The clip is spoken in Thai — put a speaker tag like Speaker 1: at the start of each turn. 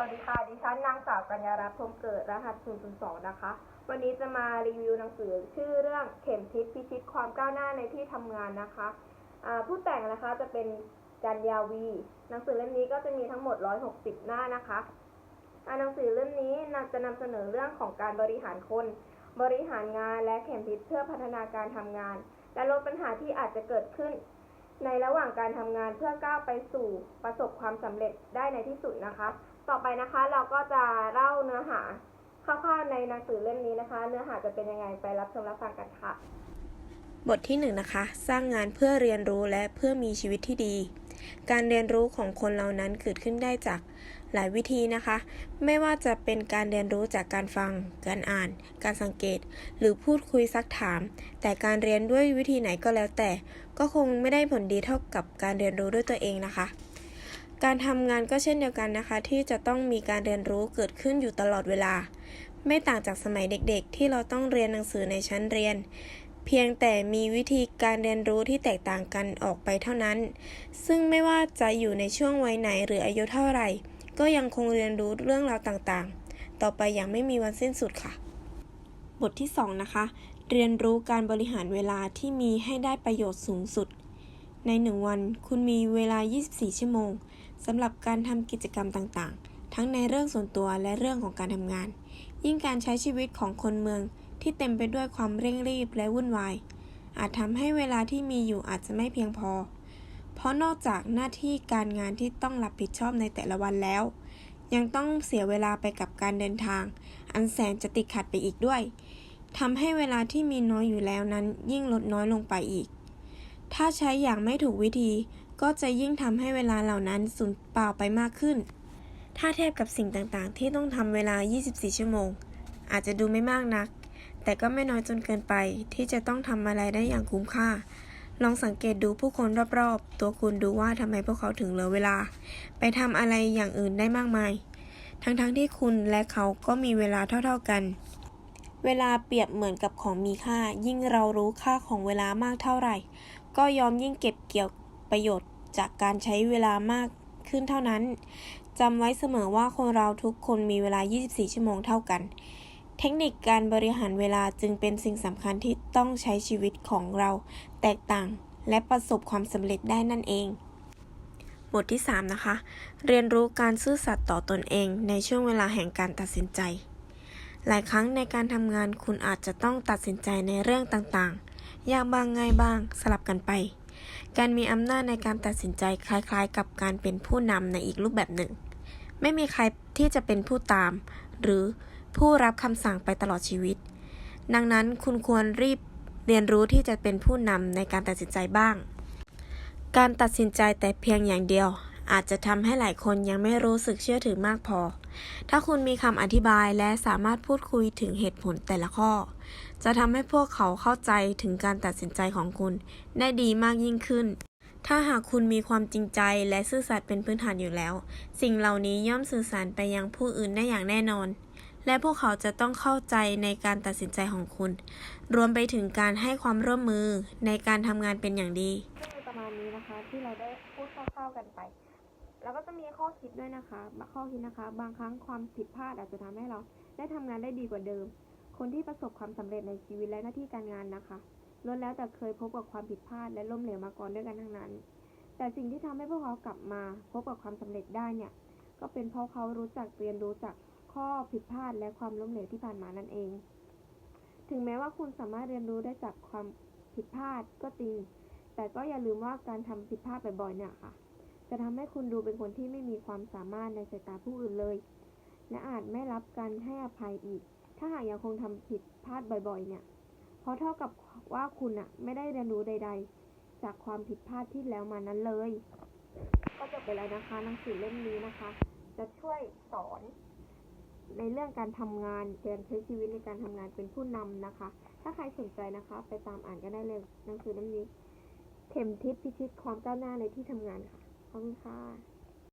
Speaker 1: วัสดีค่ะ ดิฉันนางสาวกัญญารัตน์พรมเกิด รหัส 002 นะคะ วันนี้จะมารีวิวหนังสือชื่อเรื่องเข็มทิศพิชิตความก้าวหน้าในที่ทำงานนะคะ ผู้แต่งนะคะจะเป็นจันยาวี หนังสือเล่มนี้ก็จะมีทั้งหมด 160 หน้านะคะหนังสือเล่มนี้นจะนำเสนอเรื่องของการบริหารคน บริหารงานและเข็มทิศเพื่อพัฒนาการทำงาน และลดปัญหาที่อาจจะเกิดขึ้น ในระหว่างการทำงานเพื่อก้าวไปสู่ประสบความสำเร็จได้ในที่สุดนะคะ ต่อไปนะคะเราก็จะเล่าเนื้อหาคร่าวๆในหนังสือเล่มนี้นะคะ เนื้อหาจะเป็นยังไงไปรับชมรับฟังกันค่ะ
Speaker 2: บทที่1นงนะคะ สร้างงานเพื่อเรียนรู้และเพื่อมีชีวิตที่ดี การเรียนรู้ของคนเรานั้นเกิดขึ้นได้จากหลายวิธีนะคะ ไม่ว่าจะเป็นการเรียนรู้จากการฟัง การอ่าน การสังเกต หรือพูดคุยซักถาม แต่การเรียนด้วยวิธีไหนก็แล้วแต่ ก็คงไม่ได้ผลดีเท่ากับการเรียนรู้ด้วยตัวเองนะคะ การทำงานก็เช่นเดียวกันนะคะ ที่จะต้องมีการเรียนรู้เกิดขึ้นอยู่ตลอดเวลา ไม่ต่างจากสมัยเด็กๆ ที่เราต้องเรียนหนังสือในชั้นเรียน เพียงแต่มีวิธีการเรียนรู้ที่แตกต่างกันออกไปเท่านั้น ซึ่งไม่ว่าจะอยู่ในช่วงวัยไหนหรืออายุเท่าไหร่ ก็ยังคงเรียนรู้เรื่องราวต่างๆ ต่อไปอย่างไม่มีวันสิ้นสุดค่ะ บทที่ 2 นะคะ เรียนรู้การบริหารเวลาที่มีให้ได้ประโยชน์สูงสุด ในหนึ่งวัน คุณมีเวลา 24 ชั่วโมง สำหรับการทำกิจกรรมต่างๆ ทั้งในเรื่องส่วนตัวและเรื่องของการทำงาน ยิ่งการใช้ชีวิตของคนเมืองที่เต็มไปด้วยความเร่งรีบและวุ่นวาย อาจทำให้เวลาที่มีอยู่อาจจะไม่เพียงพอ เพราะนอกจากหน้าที่การงานที่ต้องรับผิดชอบในแต่ละวันแล้ว ยังต้องเสียเวลาไปกับการเดินทาง อันแสนจะติดขัดไปอีกด้วยทำให้เวลาที่มีน้อยอยู่แล้วนั้นยิ่งลดน้อยลงไปอีก ถ้าใช้อย่างไม่ถูกวิธี ก็จะยิ่งทำให้เวลาเหล่านั้นสูญเปล่าไปมากขึ้น ถ้าเทียบกับสิ่งต่างๆ ที่ต้องทำเวลา 24 ชั่วโมง อาจจะดูไม่มากนัก แต่ก็ไม่น้อยจนเกินไปที่จะต้องทำอะไรได้อย่างคุ้มค่า ลองสังเกตดูผู้คนรอบๆ ตัวคุณดูว่าทำไมพวกเขาถึงเหลือเวลา ไปทำอะไรอย่างอื่นได้มากมาย ทั้งๆที่คุณและเขาก็มีเวลาเท่าๆกัน เวลาเปรียบเหมือนกับของมีค่า ยิ่งเรารู้ค่าของเวลามากเท่าไหร่ ก็ยอมยิ่งเก็บเกี่ยว ประโยชน์จากการใช้เวลามากขึ้นเท่านั้นจำไว้เสมอว่าคนเราทุกคนมีเวลา 24 ชั่วโมงเท่ากัน เทคนิคการบริหารเวลาจึงเป็นสิ่งสำคัญที่ต้องใช้ชีวิตของเราแตกต่างและประสบความสำเร็จได้นั่นเอง บทที่ 3 นะคะ เรียนรู้การซื่อสัตย์ต่อตนเองในช่วงเวลาแห่งการตัดสินใจ หลายครั้งในการทำงานคุณอาจจะต้องตัดสินใจในเรื่องต่างๆ ยากบ้างง่ายบ้างสลับกันไป การมีอำนาจในการตัดสินใจคล้ายๆ กับการเป็นผู้นำในอีกรูปแบบหนึ่ง ไม่มีใครที่จะเป็นผู้ตาม หรือผู้รับคำสั่งไปตลอดชีวิต ดังนั้นคุณควรรีบเรียนรู้ที่จะเป็นผู้นำในการตัดสินใจบ้าง การตัดสินใจแต่เพียงอย่างเดียว อาจจะทำให้หลายคนยังไม่รู้สึกเชื่อถือมากพอ ถ้าคุณมีคำอธิบายและสามารถพูดคุยถึงเหตุผลแต่ละข้อ จะทำให้พวกเขาเข้าใจถึงการตัดสินใจของคุณได้ดีมากยิ่งขึ้น ถ้าหากคุณมีความจริงใจและซื่อสัตย์เป็นพื้นฐานอยู่แล้ว สิ่งเหล่านี้ย่อมสื่อสารไปยังผู้อื่นได้อย่างแน่นอนและพวกเขาจะต้องเข้าใจในการตัดสินใจของคุณ รวมไปถึงการให้ความร่วมมือในการทำงานเป็นอย่างดี
Speaker 1: ประมาณนี้นะคะที่เราได้พูดคร่าวๆกันไป แล้วก็จะมีข้อคิดด้วยนะคะ ข้อคิดนะคะ บางครั้งความผิดพลาดอาจจะทำให้เรา ได้ทำงานได้ดีกว่าเดิม คนที่ประสบความสำเร็จในชีวิตและหน้าที่การงานนะคะล้วนแล้วแต่เคยพบกับความผิดพลาดและล้มเหลวมาก่อนด้วยกันทั้งนั้น แต่สิ่งที่ทำให้พวกเขากลับมา พบกับความสำเร็จได้เนี่ย ก็เป็นเพราะเขารู้จักเรียนรู้จากข้อผิดพลาดและความล้มเหลวที่ผ่านมานั่นเอง ถึงแม้ว่าคุณสามารถเรียนรู้ได้จากความผิดพลาดก็จริง แต่ก็อย่าลืมว่าการทำผิดพลาดบ่อยๆเนี่ยค่ะ จะทำให้คุณดูเป็นคนที่ไม่มีความสามารถในสายตาผู้อื่นเลย และอาจไม่รับการให้อภัยอีก ถ้าหากยังคงทำผิดพลาดบ่อยๆ เนี่ย เพราะเท่ากับว่าคุณอะไม่ได้เรียนรู้ใด ๆ จากความผิดพลาดที่แล้วมานั้นเลย ก็จบไปแล้วนะคะหนังสือเล่มนี้นะคะ จะช่วยสอนในเรื่องการทำงานการใช้ชีวิตในการทำงานเป็นผู้นำนะคะ ถ้าใครสนใจนะคะ ไปตามอ่านกันได้เลยหนังสือเล่มนี้ เข็มทิศพิชิตความก้าวหน้าในที่ทำงานค่ะ ขอบคุณค่ะ